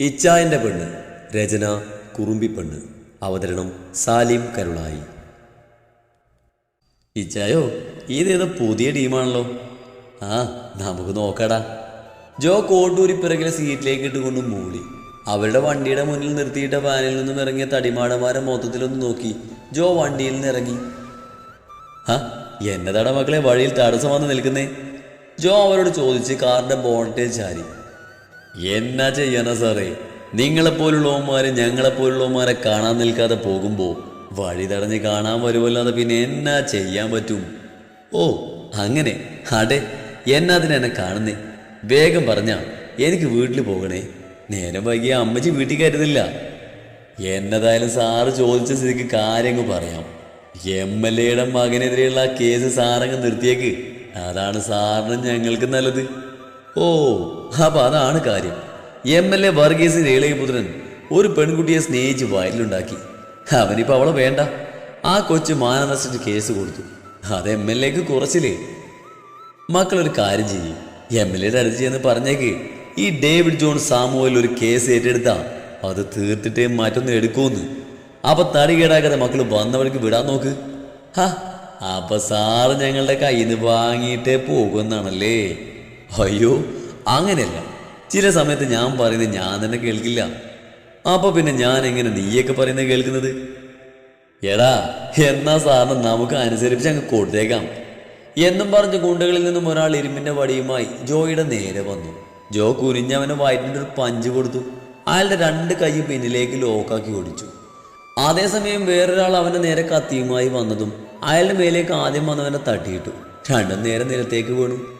ഇച്ചായന്റെ പെണ്ണ് രചന കുറുമ്പിപ്പെണ്ണ് അവതരണം സാലിം കരുളായി. ഇച്ചായോ ഇതേതോ പുതിയ ടീമാണല്ലോ. ആ നമുക്ക് നോക്കടാ. ജോ കോട്ടൂരി പിറകിലെ സീറ്റിലേക്ക് ഇട്ടുകൊണ്ട് മൂളി അവരുടെ വണ്ടിയുടെ മുന്നിൽ നിർത്തിയിട്ട വാനിൽ നിന്നും ഇറങ്ങിയ തടിമാടന്മാരെ മൊത്തത്തിലൊന്ന് നോക്കി ജോ വണ്ടിയിൽ നിന്ന് ഇറങ്ങി. ആ എന്നതാടാ മക്കളെ വഴിയിൽ തടസ്സം വന്ന് നിൽക്കുന്നേ? ജോ അവരോട് ചോദിച്ച് കാറിന്റെ ബോണറ്റേ ചാരി. എന്നാ ചെയ്യാനാ സാറേ? നിങ്ങളെപ്പോലുള്ളവന്മാരെ ഞങ്ങളെപ്പോലുള്ളവന്മാരെ കാണാൻ നിൽക്കാതെ പോകുമ്പോൾ വഴി തടഞ്ഞ് കാണാൻ വരുമല്ലാതെ പിന്നെ എന്നാ ചെയ്യാൻ പറ്റും? ഓ അങ്ങനെ. അടെ എന്നാതിനെ എന്നെ കാണുന്നേ? വേഗം പറഞ്ഞാ എനിക്ക് വീട്ടിൽ പോകണേ. നേരം വൈകിയ അമ്മച്ചി വീട്ടിൽ കരുതില്ല എന്നതായാലും സാറ് ചോദിച്ച സ്ഥിതിക്ക് കാര്യങ്ങൾ പറയാം. എം എൽ എയുടെ മകനെതിരെയുള്ള കേസ് സാറങ്ങ് നിർത്തിയേക്ക്. അതാണ് സാറിന് ഞങ്ങൾക്ക് നല്ലത്. ഓ അപ്പൊ അതാണ് കാര്യം. എം എൽ എ വർഗീസ് ഇളയപുത്രൻ ഒരു പെൺകുട്ടിയെ സ്നേഹിച്ച് വയലിലുണ്ടാക്കി അവനിപ്പോ അവളെ വേണ്ട. ആ കൊച്ചു മാനനഷ്ട കേസ് കൊടുത്തു. അത് എം എൽ എക്ക് കുറച്ചില്ലേ? മക്കളൊരു കാര്യം ചെയ്യും. എം എൽ എയുടെ അടുത്ത് ചെന്ന് പറഞ്ഞേക്ക്. ഈ ഡേവിഡ് ജോൺ സാമുവൽ ഒരു കേസ് ഏറ്റെടുത്താ അത് തീർത്തിട്ടേ മാറ്റൊന്നും അപ്പൊ തടി കേടാക്കാതെ മക്കൾ വന്നവർക്ക് വിടാൻ നോക്ക്. ഹാ അപ്പൊ സാറ് ഞങ്ങളുടെ കയ്യിൽ നിന്ന് വാങ്ങിയിട്ടേ പോകുന്നാണല്ലേ അയ്യോ അങ്ങനെയല്ല. ചില സമയത്ത് ഞാൻ പറയുന്നത് ഞാൻ തന്നെ കേൾക്കില്ല. അപ്പൊ പിന്നെ ഞാൻ എങ്ങനെ നീയൊക്കെ പറയുന്നത് കേൾക്കുന്നത്? എടാ എന്നാ സാറിന് നമുക്ക് അനുസരിച്ച് അങ്ങ് കൊടുത്തേക്കാം. എന്നും പറഞ്ഞ് ഗുണ്ടകളിൽ നിന്നും ഒരാൾ ഇരുമ്പിന്റെ വടിയുമായി ജോയിയുടെ നേരെ വന്നു. ജോ കുനിഞ്ഞവന് വയറ്റിന്റെ ഒരു പഞ്ച് കൊടുത്തു. അയാളുടെ രണ്ട് കൈ പിന്നിലേക്ക് ലോക്കാക്കി ഓടിച്ചു. അതേസമയം വേറൊരാൾ അവന്റെ നേരെ കത്തിയുമായി വന്നതും അയാളുടെ മേലേക്ക് ആദ്യം വന്നവനെ തട്ടിയിട്ടു. രണ്ടും നേരെ നിലത്തേക്ക് വീണു.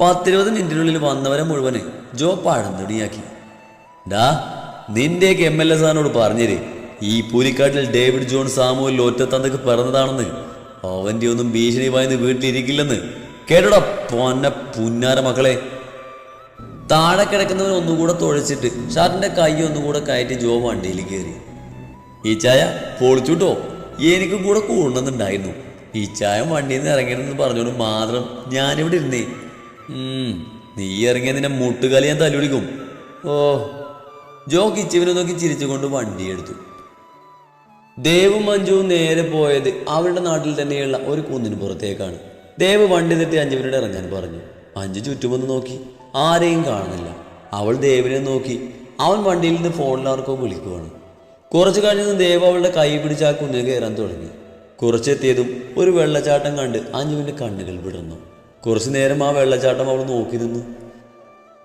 പത്തിരുപത് മിനിറ്റിനുള്ളിൽ വന്നവരെ മുഴുവനെ ജോ പഴന്തുണിയാക്കി. ഡാ നിന്റെയൊക്കെ എം എൽ എ സാറിനോട് പറഞ്ഞേര്. ഈ പൂലിക്കാട്ടിൽ ഡേവിഡ് ജോൺ സാമുവൽ ഒറ്റത്തന്തക്ക് പിറന്നതാണെന്ന്. അവന്റെ ഒന്നും ഭീഷണി വായന്ന് വീട്ടിലിരിക്കില്ലെന്ന്. കേട്ടോടാ പൊന്ന പുന്നാര മക്കളെ. താഴെ കിടക്കുന്നവൻ ഒന്നുകൂടെ തുഴച്ചിട്ട് ഷാർട്ടിന്റെ കൈ ഒന്നുകൂടെ കയറ്റി ജോ വണ്ടിയിൽ കയറി. ഈ ചായ പൊളിച്ചുട്ടോ. എനിക്കും കൂടെ കൂടണമെന്നുണ്ടായിരുന്നു. ഈ ചായ വണ്ടിയിൽ നിന്ന് ഇറങ്ങണമെന്ന് പറഞ്ഞോണ്ട് മാത്രം ഞാനിവിടെ ഇരുന്നേ. നീ ഇറങ്ങിയ നിന്നെ മുട്ടുകാലി ഞാൻ തല്ലുപിടിക്കും ഓ ജോ കിച്ചവിനെ നോക്കി ചിരിച്ചുകൊണ്ട് വണ്ടിയെടുത്തു ദേവും മഞ്ജുവും നേരെ പോയത് അവരുടെ നാട്ടിൽ തന്നെയുള്ള ഒരു കുന്നിന് പുറത്തേക്കാണ്. ദേവ് വണ്ടി തെറ്റി അഞ്ജുവിനോട് ഇറങ്ങാൻ പറഞ്ഞു. അഞ്ചു ചുറ്റുമൊന്ന് നോക്കി. ആരെയും കാണുന്നില്ല. അവൾ ദേവിനെ നോക്കി. അവൻ വണ്ടിയിൽ നിന്ന് ഫോണിലാർക്കോ വിളിക്കുവാണ്. കുറച്ചു കഴിഞ്ഞ് ദേവ് അവളുടെ കൈ പിടിച്ച് ആ കുന്നിൽ കയറാൻ തുടങ്ങി. കുറച്ചെത്തിയതും ഒരു വെള്ളച്ചാട്ടം കണ്ട് അഞ്ജുവിന്റെ കണ്ണുകൾ വിടർന്നു. കുറച്ചു നേരം ആ വെള്ളച്ചാട്ടം അവൾ നോക്കി നിന്നു.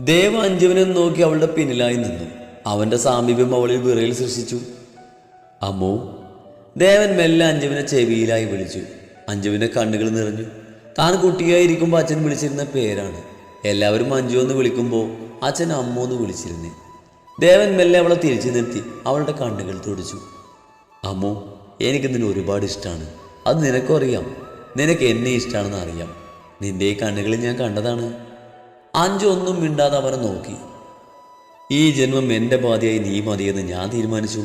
ദേവ അഞ്ജുവിനെ നോക്കി അവളുടെ പിന്നിലായി നിന്നു. അവന്റെ സാമീപ്യം അവളിൽ വിറയിൽ സൃഷ്ടിച്ചു. അമ്മോ ദേവൻ മെല്ലെ അഞ്ജുവിനെ ചെവിയിലായി വിളിച്ചു. അഞ്ജുവിന്റെ കണ്ണുകൾ നിറഞ്ഞു. താൻ കുട്ടിയായിരിക്കുമ്പോൾ അച്ഛൻ വിളിച്ചിരുന്ന പേരാണ്. എല്ലാവരും അഞ്ജു എന്ന് വിളിക്കുമ്പോൾ അച്ഛൻ അമ്മോ എന്ന് വിളിച്ചിരുന്നേ. ദേവൻ മെല്ലെ അവളെ തിരിച്ചു നിർത്തി. അവളുടെ കണ്ണുകൾ തുടിച്ചു. അമ്മോ എനിക്ക് നിന്നെ ഒരുപാട് ഇഷ്ടമാണ് അത് നിനക്കും അറിയാം നിനക്ക് എന്നെ ഇഷ്ടമാണെന്ന് അറിയാം. നിന്റെ ഈ കണ്ണുകളിൽ ഞാൻ കണ്ടതാണ്. അഞ്ചൊന്നും മിണ്ടാതെ അവനെ നോക്കി. ഈ ജന്മം എന്റെ പാതിയായി നീ മതിയെന്ന് ഞാൻ തീരുമാനിച്ചു.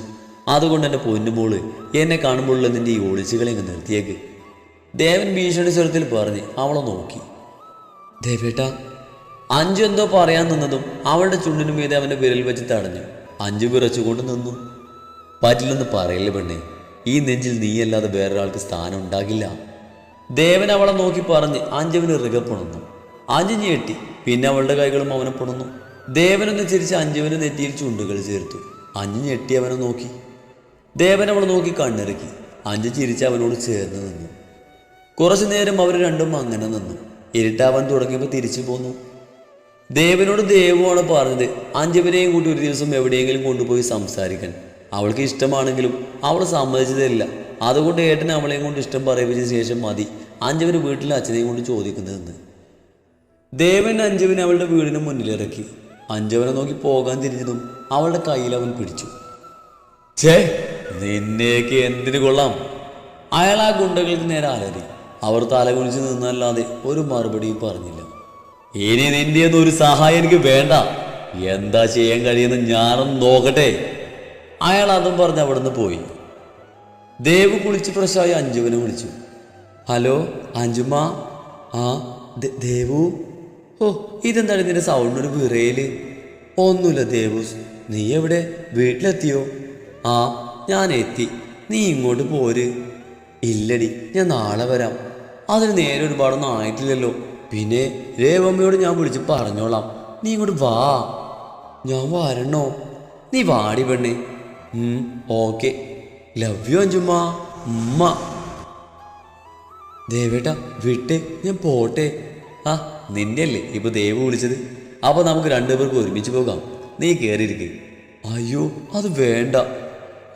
അതുകൊണ്ട് എന്റെ പൊന്നുമോൾ എന്നെ കാണുമ്പോഴുള്ള നിന്റെ ഈ ഒളിച്ചുകളെ അങ്ങ് നിർത്തിയേക്ക്. ദേവൻ ഭീഷണി സ്വരത്തിൽ പറഞ്ഞ് അവളെ നോക്കി. ദേവേട്ട അഞ്ചു എന്തോ പറയാൻ നിന്നതും അവളുടെ ചുണ്ടിനു മീതെ അവന്റെ വിരൽ വെച്ച് തടഞ്ഞു. അഞ്ചു വിറച്ചുകൊണ്ട് നിന്നു. പറ്റില്ലെന്ന് പറയല്ലേ പെണ്ണേ ഈ നെഞ്ചിൽ നീയല്ലാതെ വേറൊരാൾക്ക് സ്ഥാനം ഉണ്ടാകില്ല. ദേവൻ അവളെ നോക്കി പറഞ്ഞ് അഞ്ജുവിന് റികപ്പുണർന്നു അഞ്ചു ഞെട്ടി പിന്നെ അവളുടെ കൈകളും അവനെ പുണർന്നു ദേവനൊന്ന് ചിരിച്ച് അഞ്ജുവിന് നെറ്റിയിൽ ചുണ്ടുകൾ ചേർത്തു. അഞ്ചു ഞെട്ടി അവനെ നോക്കി. ദേവൻ അവളെ നോക്കി കണ്ണിറക്കി. അഞ്ചു ചിരിച്ച് അവനോട് ചേർന്ന് നിന്നു. കുറച്ചു നേരം അവർ രണ്ടും അങ്ങനെ നിന്നു. ഇരുട്ടാവാൻ തുടങ്ങിയപ്പോൾ തിരിച്ചു പോന്നു. ദേവനോട് ദേവുമാണ് പറഞ്ഞത് അഞ്ജുവിനെയും കൂട്ടി ഒരു ദിവസം എവിടെയെങ്കിലും കൊണ്ടുപോയി സംസാരിക്കാൻ. അവൾക്ക് ഇഷ്ടമാണെങ്കിലും അവൾ സമ്മതിച്ചതല്ല അതുകൊണ്ട് ഏട്ടൻ അവളെയും കൊണ്ട് ഇഷ്ടം പറയിപ്പിച്ച ശേഷം മതി. അഞ്ജുവിന് വീട്ടിൽ അച്ഛനെയും കൊണ്ട് ചോദിക്കുന്നതെന്ന്. ദേവൻ അഞ്ചവൻ അവളുടെ വീടിന് മുന്നിലിറക്കി. അഞ്ചവനെ നോക്കി പോകാൻ തിരിഞ്ഞതും അവളുടെ കയ്യിൽ അവൻ പിടിച്ചു. ചേ നിന്നേക്ക് എന്തിനു കൊള്ളാം? അയാൾ ആ ഗുണ്ടകൾക്ക് നേരെ അലറി അവർ തല കുനിച്ച് നിന്നല്ലാതെ ഒരു മറുപടിയും പറഞ്ഞില്ല. ഇനി നിന്റെ ഒരു സഹായം എനിക്ക് വേണ്ട. എന്താ ചെയ്യാൻ കഴിയുന്ന ഞാനൊന്ന് നോക്കട്ടെ. അയാൾ അതും പറഞ്ഞ് അവിടുന്ന് പോയി. ദേവ് കുളിച്ച് പ്രശായി അഞ്ജുവിനെ വിളിച്ചു. ഹലോ അഞ്ജുമ്മ ആ ദേവു? ഓ ഇതെന്താണ് ഇതിന്റെ സൗണ്ട് ഒരു വിറയൽ? ഒന്നുമില്ല ദേവു. നീ എവിടെ? വീട്ടിലെത്തിയോ? ആ ഞാൻ എത്തി. നീ ഇങ്ങോട്ട് പോര്. ഇല്ലടി ഞാൻ നാളെ വരാം. അതിന് നേരെ ഒരുപാടൊന്നും ആയിട്ടില്ലല്ലോ. പിന്നെ രേവമ്മയോട് ഞാൻ വിളിച്ച് പറഞ്ഞോളാം. നീ ഇങ്ങോട്ട് വാ. ഞാൻ വരണോ? നീ വാടി പെണ്ണേ. ഓക്കെ. ലവ് യു അഞ്ചുമ്മ ഉമ്മ. ദേവേട്ട വിട്ടെ ഞാൻ പോട്ടെ. ആ നിന്നെയല്ലേ ഇപ്പൊ ദേവ് വിളിച്ചത്? അപ്പൊ നമുക്ക് രണ്ടുപേർക്കും ഒരുമിച്ച് പോകാം. നീ കയറിയിരിക്ക് അയ്യോ അത് വേണ്ട.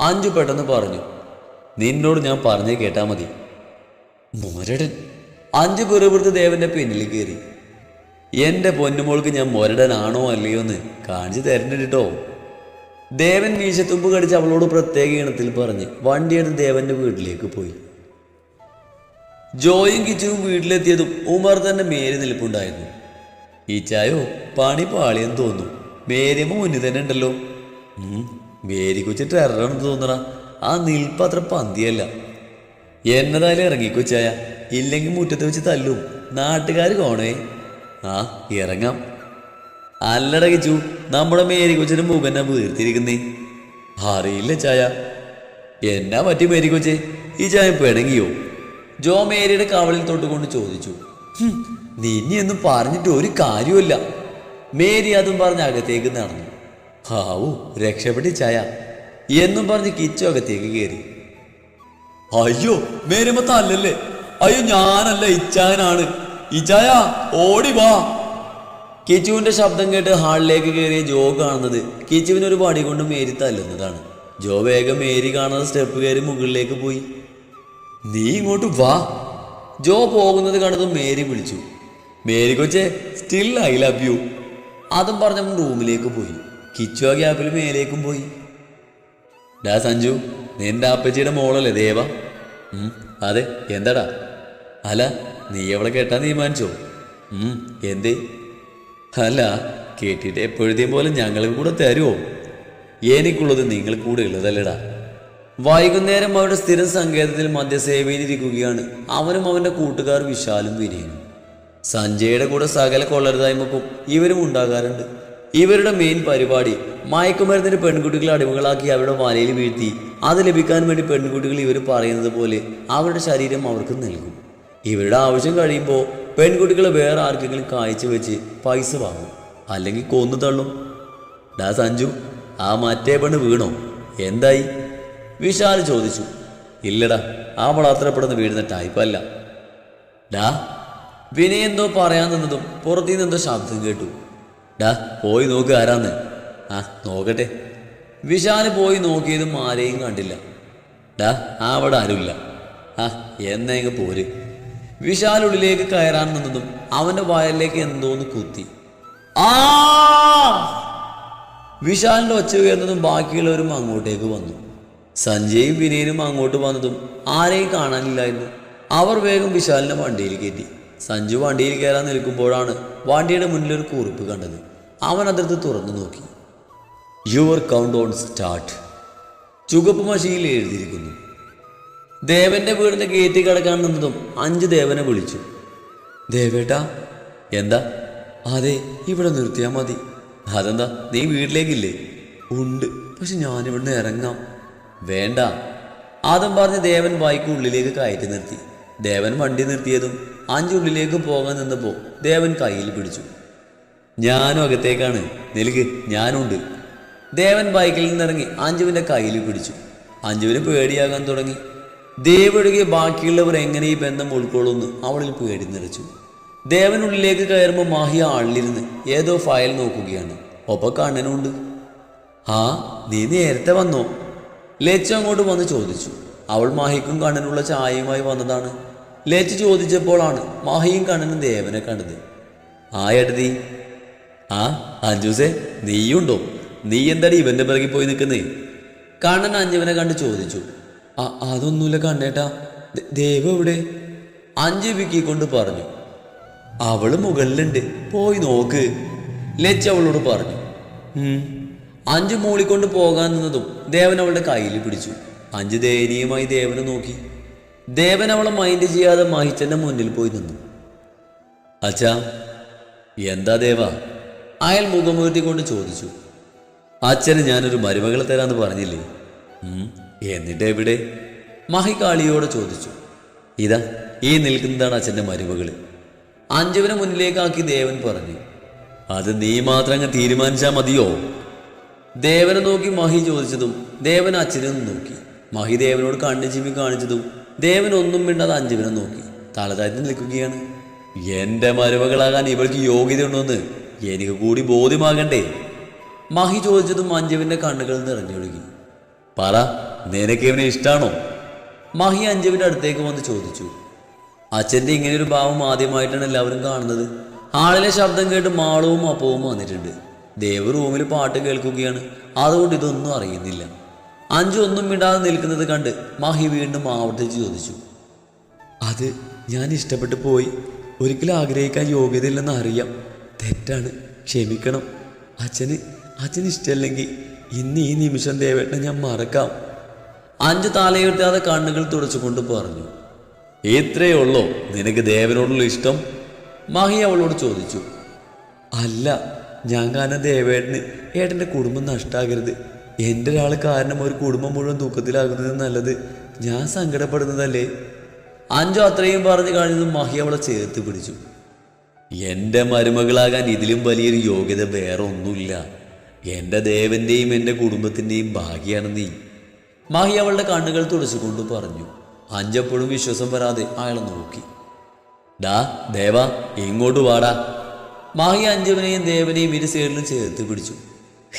അഞ്ചു പെട്ടെന്ന് പറഞ്ഞു. നിന്നോട് ഞാൻ പറഞ്ഞേ കേട്ടാ മതി. മൊരടൻ. അഞ്ചു പിറുപിറുത്ത് ദേവന്റെ പിന്നിൽ കയറി എന്റെ പൊന്നുമോൾക്ക് ഞാൻ മൊരടനാണോ അല്ലയോ എന്ന് കാണിച്ചു തരണ്ട കേട്ടോ ദേവൻ മീശത്തുമ്പ് കടിച്ച് അവളോട് പ്രത്യേക ഈണത്തിൽ പറഞ്ഞ് വണ്ടിയെടുത്ത് ദേവന്റെ വീട്ടിലേക്ക് പോയി. ജോയും കിച്ചുവും വീട്ടിലെത്തിയതും ഉമർ തന്നെ മേരി നിൽപ്പുണ്ടായിരുന്നു. ഈച്ചായോ പണി പാളിയെന്ന് തോന്നുന്നു. മേരിയമ്മ മുന്നിൽ തന്നെ ഉണ്ടല്ലോ. മേരി കൊച്ചു ടെററാണെന്ന് തോന്നണ. ആ നിൽപ്പ് അത്ര പന്തിയല്ല. എന്നതായാലും ഇറങ്ങിക്കൊച്ചായ ഇല്ലെങ്കിൽ മുറ്റത്ത് വെച്ച് തല്ലും. നാട്ടുകാർ കോണേ. ആ ഇറങ്ങാം. അല്ലട കിച്ചു നമ്മുടെ മേരി കൊച്ചിന് മുഖന്നെ വീർത്തിരിക്കുന്നേ. അറിയില്ല ചായ. എന്നാ പറ്റി മേരി കൊച്ചെ? ഈ ചായ പിണങ്ങിയോ ജോ മേരിയുടെ കവളിൽ തൊട്ടുകൊണ്ട് ചോദിച്ചു. "ഹും, നിന്നെയൊന്നും പറഞ്ഞിട്ട് ഒരു കാര്യമില്ല മേരി അതും പറഞ്ഞ് അകത്തേക്ക് നടന്നു. ഹാവു രക്ഷപ്പെട്ടി ചായ. എന്നും പറഞ്ഞ് കിച്ചു അകത്തേക്ക് കയറി അയ്യോ മേരുമ്പ തല്ലല്ലേ അയ്യോ ഞാനല്ല ഇച്ചായനാണ്. ഇച്ചായ ഓടി വാ. കിച്ചുവിന്റെ ശബ്ദം കേട്ട് ഹാളിലേക്ക് കയറിയ ജോ കാണുന്നത് കിച്ചുവിന് ഒരു പടി കൊണ്ട് മേരി തല്ലുന്നതാണ്. ജോ വേഗം മേരി കാണുന്ന സ്റ്റെപ്പ് കയറി മുകളിലേക്ക് പോയി. നീ ഇങ്ങോട്ട് വാ. ജോ പോകുന്നത് കണ്ടതും മേരി വിളിച്ചു. മേരി കൊച്ചെ സ്റ്റിൽ ഐ ലവ് യു അതും പറഞ്ഞ റൂമിലേക്ക് പോയി. കിച്ചു ആ ഗ്യാപ്പിൽ മേലേക്കും പോയി. ഡാ സഞ്ജു നിന്റെ അപ്പച്ചിയുടെ മോളല്ലേ ദേവ? അതെ എന്താടാ? അല്ല നീ അവളെ കെട്ടാൻ തീരുമാനിച്ചോ? എന്തേ? അല്ല കേട്ടിട്ട് എപ്പോഴത്തെയും പോലെ ഞങ്ങളും കൂടെ തരുമോ എനിക്കുള്ളത് നിങ്ങൾ കൂടെ ഉള്ളതല്ലടാ. വൈകുന്നേരം അവരുടെ സ്ഥിരം സങ്കേതത്തിൽ മദ്യസേവയിലിരിക്കുകയാണ്. അവനും അവന്റെ കൂട്ടുകാർ വിശാലും വിനയനും. സഞ്ജയുടെ കൂടെ സകല കൊള്ളരുതായ്മക്കും ഇവരും ഉണ്ടാകാറുണ്ട്. ഇവരുടെ മെയിൻ പരിപാടി മയക്കുമരുന്നിന് പെൺകുട്ടികളെ അടിമകളാക്കി അവരുടെ വലയിൽ വീഴ്ത്തി അത് ലഭിക്കാൻ വേണ്ടി പെൺകുട്ടികൾ ഇവർ പറയുന്നത് പോലെ അവരുടെ ശരീരം അവർക്ക് നൽകും. ഇവരുടെ ആവശ്യം കഴിയുമ്പോൾ പെൺകുട്ടികളെ വേറെ ആർക്കെങ്കിലും കാഴ്ച വെച്ച് പൈസ വാങ്ങും. അല്ലെങ്കിൽ കൊന്നു തള്ളും. ഡാ സഞ്ജു ആ മറ്റേ പെണ്ണ് വീണോ? എന്തായി? വിശാൽ ചോദിച്ചു. ഇല്ലടാ അവൾ അത്ര പെടുന്ന് വീഴുന്ന ടൈപ്പല്ല ഡാ വിനയ എന്തോ പറയാൻ നിന്നതും പുറത്തുനിന്ന് എന്തോ ശബ്ദം കേട്ടു. ഡാ പോയി നോക്ക് ആരാന്ന്. ആ നോക്കട്ടെ. വിശാൽ പോയി നോക്കിയതും ആരെയും കണ്ടില്ല. ഡാ ആ അവിടെ ആരുമില്ല. ആ എന്നെങ്ങ് പോര്. വിശാൽ ഉള്ളിലേക്ക് കയറാൻ നിന്നതും അവന്റെ വയലിലേക്ക് എന്തോന്ന് കുത്തി. ആ! വിശാലിന്റെ ഒച്ച ഉയർന്നതും ബാക്കിയുള്ളവരും അങ്ങോട്ടേക്ക് വന്നു. സഞ്ജയും വിനയനും അങ്ങോട്ട് വന്നതും ആരെയും കാണാനില്ലായിരുന്നു. അവർ വേഗം വിശാലിനെ വണ്ടിയിൽ കയറ്റി. സഞ്ജു വണ്ടിയിൽ കയറാൻ നിൽക്കുമ്പോഴാണ് വണ്ടിയുടെ മുന്നിൽ ഒരു കുറിപ്പ് കണ്ടത്. അവൻ അതിർത്ത് തുറന്നു നോക്കി. യുവർ കൗണ്ട് ഓൺ സ്റ്റാർട്ട് ചുവപ്പ് മഷിയിൽ എഴുതിയിരിക്കുന്നു. ദേവന്റെ വീടിന്റെ കയറ്റി കിടക്കാൻ നിന്നതും അഞ്ച് ദേവനെ വിളിച്ചു. ദേവേട്ടാ എന്താ? അതെ ഇവിടെ നിർത്തിയാ മതി. അതെന്താ നീ വീട്ടിലേക്കില്ലേ? ഉണ്ട് പക്ഷെ ഞാനിവിടുന്ന് ഇറങ്ങാം. വേണ്ട. ആദം പറഞ്ഞ് ദേവൻ ബൈക്ക് ഉള്ളിലേക്ക് കയറ്റി നിർത്തി. ദേവൻ വണ്ടി നിർത്തിയതും അഞ്ചുള്ളിലേക്ക് പോകാൻ നിന്നപ്പോൾ ദേവൻ കയ്യിൽ പിടിച്ചു. ഞാനും അകത്തേക്കാണ്. നിലയ്ക്ക് ഞാനുണ്ട്. ദേവൻ ബൈക്കിൽ നിന്നിറങ്ങി അഞ്ജുവിന്റെ കയ്യിൽ പിടിച്ചു. അഞ്ജുവിന് പേടിയാകാൻ തുടങ്ങി. ദേവൊഴികെ ബാക്കിയുള്ളവർ എങ്ങനെ ഈ ബന്ധം ഉൾക്കൊള്ളുന്നു? അവളിൽ പേടി നിറച്ചു ദേവനുള്ളിലേക്ക് കയറുമ്പോൾ മാഹിയ ആളിലിരുന്ന് ഏതോ ഫയൽ നോക്കുകയാണ്. ഒപ്പം കണ്ണനുണ്ട്. ആ നീ നേരത്തെ വന്നോ? ലേച്ചു അങ്ങോട്ട് വന്ന് ചോദിച്ചു. അവൾ മാഹിക്കും കണ്ണനുള്ള ചായയുമായി വന്നതാണ്. ലേച്ചു ചോദിച്ചപ്പോഴാണ് മാഹിയും കണ്ണനും ദേവനെ കണ്ടത്. ആ എടതി ആ അഞ്ജുസേ നീയുണ്ടോ? നീ എന്താടി ഇവന്റെ പിറകിൽ പോയി നിൽക്കുന്നേ? കണ്ണൻ അഞ്ജുവിനെ കണ്ട് ചോദിച്ചു. അതൊന്നുമില്ല കണ്ടേട്ടാ ദേവ എവിടെ? അഞ്ചു വിക്കിക്കൊണ്ട് പറഞ്ഞു. അവൾ മുകളിലുണ്ട്. പോയി നോക്ക്. ലച്ച് അവളോട് പറഞ്ഞു. അഞ്ച് മൂളിക്കൊണ്ട് പോകാൻ നിന്നതും ദേവൻ അവളുടെ കയ്യിൽ പിടിച്ചു. അഞ്ച് ദയനീയമായി ദേവനെ നോക്കി. ദേവൻ അവളെ മൈൻഡ് ചെയ്യാതെ മഹിച്ചന്റെ മുന്നിൽ പോയി നിന്നു. അച്ഛാ എന്താ ദേവ? അയാൾ മുഖമുയർത്തിക്കൊണ്ട് ചോദിച്ചു. അച്ഛന് ഞാനൊരു മരുമകളെ തരാന്ന് പറഞ്ഞില്ലേ? എന്നിട്ട് എവിടെ മഹി കാളിയോട് ചോദിച്ചു ഇതാ ഈ നിൽക്കുന്നതാണ് അച്ഛന്റെ മരുവുകൾ അഞ്ജുവിനെ മുന്നിലേക്കാക്കി ദേവൻ പറഞ്ഞു അത് നീ മാത്രം അങ്ങ് തീരുമാനിച്ചാൽ മതിയോ? ദേവനെ നോക്കി മഹി ചോദിച്ചതും ദേവൻ അച്ഛനെ നോക്കി. മഹി ദേവനോട് കണ്ണു ചിമ്മി കാണിച്ചതും ദേവൻ ഒന്നും മിണ്ടാതെ അഞ്ജുവിനെ നോക്കി. തലതാഴ്ത്തി നിൽക്കുകയാണ്. എന്റെ മരുമകളാകാൻ ഇവൾക്ക് യോഗ്യതയുണ്ടോന്ന് എനിക്ക് കൂടി ബോധ്യമാകണ്ടേ? മഹി ചോദിച്ചതും അഞ്ജുവിന്റെ കണ്ണുകൾ നിറഞ്ഞൊഴുകി. പറ നിനക്ക് ഇവനെ ഇഷ്ടാണോ? മഹി അഞ്ജുവിന്റെ അടുത്തേക്ക് വന്ന് ചോദിച്ചു. അച്ഛന്റെ ഇങ്ങനെ ഒരു ഭാവം ആദ്യമായിട്ടാണ് എല്ലാവരും കാണുന്നത്. ആളിലെ ശബ്ദം കേട്ട് മാളവും അപ്പവും വന്നിട്ടുണ്ട്. ദേവ് റൂമിൽ പാട്ട് കേൾക്കുകയാണ്. അതുകൊണ്ട് ഇതൊന്നും അറിയുന്നില്ല. അഞ്ചു ഒന്നും മിണ്ടാതെ നിൽക്കുന്നത് കണ്ട് മഹി വീണ്ടും ആവർത്തിച്ച് ചോദിച്ചു. അത് ഞാൻ ഇഷ്ടപ്പെട്ടു പോയി. ഒരിക്കലും ആഗ്രഹിക്കാൻ യോഗ്യതയില്ലെന്ന് അറിയാം. തെറ്റാണ്. ക്ഷമിക്കണം. അച്ഛന് അച്ഛന് ഇഷ്ടമല്ലെങ്കിൽ ഇന്ന് ഈ നിമിഷം ദേവേട്ടനെ ഞാൻ മറക്കാം. അഞ്ച് താലയുർത്താതെ കണ്ണുകൾ തുടച്ചുകൊണ്ട് പറഞ്ഞു ഇത്രയേ ഉള്ളോ നിനക്ക് ദേവനോടുള്ള ഇഷ്ടം? മഹി അവളോട് ചോദിച്ചു അല്ല ഞാൻ കാരണം ദേവേട്ടന് ഏട്ടന്റെ കുടുംബം നഷ്ടാകരുത്. എന്റെ ഒരാൾ കാരണം ഒരു കുടുംബം മുഴുവൻ ദുഃഖത്തിലാകുന്നത് നല്ലത് ഞാൻ സങ്കടപ്പെടുന്നതല്ലേ? അഞ്ചോ അത്രയും പറഞ്ഞു കഴിഞ്ഞതും മഹി അവളെ ചേർത്ത് പിടിച്ചു എന്റെ മരുമകളാകാൻ ഇതിലും വലിയൊരു യോഗ്യത വേറെ ഒന്നുമില്ല എന്റെ ദേവന്റെയും എന്റെ കുടുംബത്തിന്റെയും ഭാഗ്യാണ് നീ. മാഹി അവളുടെ കണ്ണുകൾ തുടച്ചുകൊണ്ട് പറഞ്ഞു. അഞ്ചപ്പോഴും വിശ്വാസം വരാതെ അയാളെ നോക്കി. ഡാ ദേവ ഇങ്ങോട്ട് വാടാ. മാഹി അഞ്ചവനെയും ദേവനെയും ഇരു സൈഡിലും ചേർത്ത് പിടിച്ചു.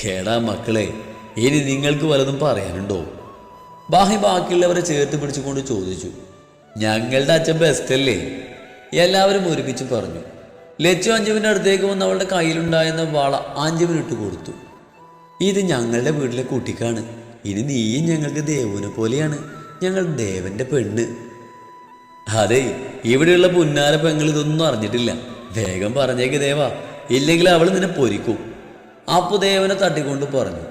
ഹേടാ മക്കളെ ഇനി നിങ്ങൾക്ക് വലതും പറയാനുണ്ടോ? ബാഹി ബാക്കിയുള്ളവരെ ചേർത്ത് പിടിച്ചുകൊണ്ട് ചോദിച്ചു. ഞങ്ങളുടെ അച്ഛൻ ബെസ്റ്റ് അല്ലേ എല്ലാവരും ഒരുമിച്ച് പറഞ്ഞു. ലച്ചു അഞ്ജുവിന്റെ അടുത്തേക്ക് വന്ന് അവളുടെ കയ്യിലുണ്ടായിരുന്ന വാള അഞ്ചുവിനിട്ട് കൊടുത്തു. ഇത് ഞങ്ങളുടെ വീട്ടിലെ കുട്ടിക്കാണ്. ഇനി നീയും ഞങ്ങൾക്ക് ദേവുവിനെ പോലെയാണ്. ഞങ്ങൾ ദേവന്റെ പെണ്ണ്. അതെ ഇവിടെയുള്ള പുന്നാര പെങ്ങൾ ഇതൊന്നും അറിഞ്ഞിട്ടില്ല. വേഗം പറഞ്ഞേക്ക് ദേവ. ഇല്ലെങ്കിൽ അവൾ നിന്നെ പൊരിക്കും. അപ്പു ദേവനെ തട്ടിക്കൊണ്ട് പറഞ്ഞു.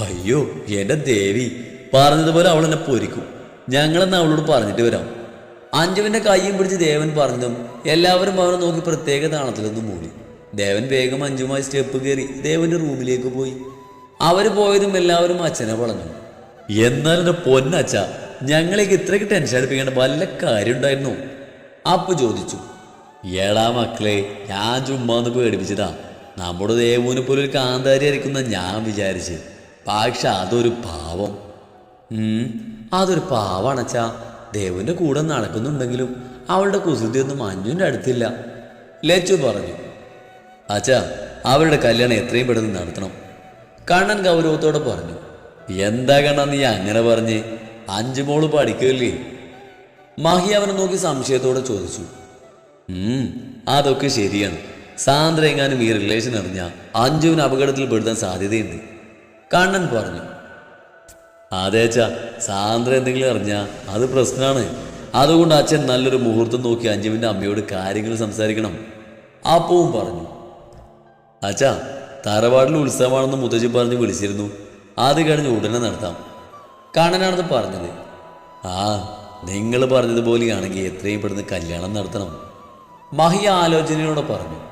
അയ്യോ എന്റെ ദേവി പറഞ്ഞതുപോലെ അവൾ എന്നെ പൊരിക്കും. ഞങ്ങളെന്ന് അവളോട് പറഞ്ഞിട്ട് വരാം. അഞ്ജുവിന്റെ കൈയും പിടിച്ച് ദേവൻ പറഞ്ഞതും എല്ലാവരും അവനെ നോക്കി പ്രത്യേക താണത്തിലൊന്നും മൂടി. ദേവൻ വേഗം അഞ്ജുമായി സ്റ്റെപ്പ് കയറി ദേവന്റെ റൂമിലേക്ക് പോയി. അവർ പോയതും എല്ലാവരും അച്ഛനെ പറഞ്ഞു എന്നാലും പൊന്നച്ഛ ഞങ്ങളേക്ക് ഇത്രയ്ക്ക് ടെൻഷൻ അടുപ്പിക്കേണ്ട വല്ല കാര്യം ഉണ്ടായിരുന്നു അപ്പു ചോദിച്ചു. ഏടാ മക്കളെ ഞാൻ ചുമ്മാന്ന് പേടിപ്പിച്ചതാ. നമ്മുടെ ദേവൂനെ പോലെ ഒരു കാന്താരി ആയിരിക്കുന്ന ഞാൻ വിചാരിച്ച്. പക്ഷെ അതൊരു പാവം. അതൊരു അതൊരു അച്ഛാ. ദേവുവിന്റെ കൂടെ നടക്കുന്നുണ്ടെങ്കിലും അവളുടെ കുസൃതിയൊന്നും അഞ്ജുവിന്റെ അടുത്തില്ല. ലച്ചു പറഞ്ഞു. അച്ഛാ അവരുടെ കല്യാണം എത്രയും പെട്ടെന്ന് നടത്തണം. കണ്ണൻ ഗൗരവത്തോടെ പറഞ്ഞു എന്താ കണ്ണ നീ അങ്ങനെ പറഞ്ഞ്? അഞ്ചു മോൾ പഠിക്കില്ലേ? മാഹി അവനെ നോക്കി സംശയത്തോടെ ചോദിച്ചു അതൊക്കെ ശരിയാണ്. സാന്ദ്ര എങ്ങാനും ഈ റിലേഷൻ അറിഞ്ഞ അഞ്ജുവിന് അപകടത്തിൽ പെടുത്താൻ സാധ്യതയുണ്ട്. കണ്ണൻ പറഞ്ഞു അതേച്ചാ സാന്ദ്ര എന്തെങ്കിലും അറിഞ്ഞ അത് പ്രശ്നമാണ്. അതുകൊണ്ട് അച്ഛൻ നല്ലൊരു മുഹൂർത്തം നോക്കി അഞ്ജുവിന്റെ അമ്മയോട് കാര്യങ്ങൾ സംസാരിക്കണം. അപ്പവും പറഞ്ഞു അച്ഛാ തറവാടിൽ ഉത്സവമാണെന്ന് മുത്തച്ഛി പറഞ്ഞ് വിളിച്ചിരുന്നു. അത് കഴിഞ്ഞ് ഉടനെ നടത്താം. കാണാനാണെന്ന് പറഞ്ഞത്. ആ നിങ്ങൾ പറഞ്ഞതുപോലെയാണെങ്കിൽ എത്രയും പെട്ടെന്ന് കല്യാണം നടത്തണം. മഹി ആലോചനയോടെ പറഞ്ഞു.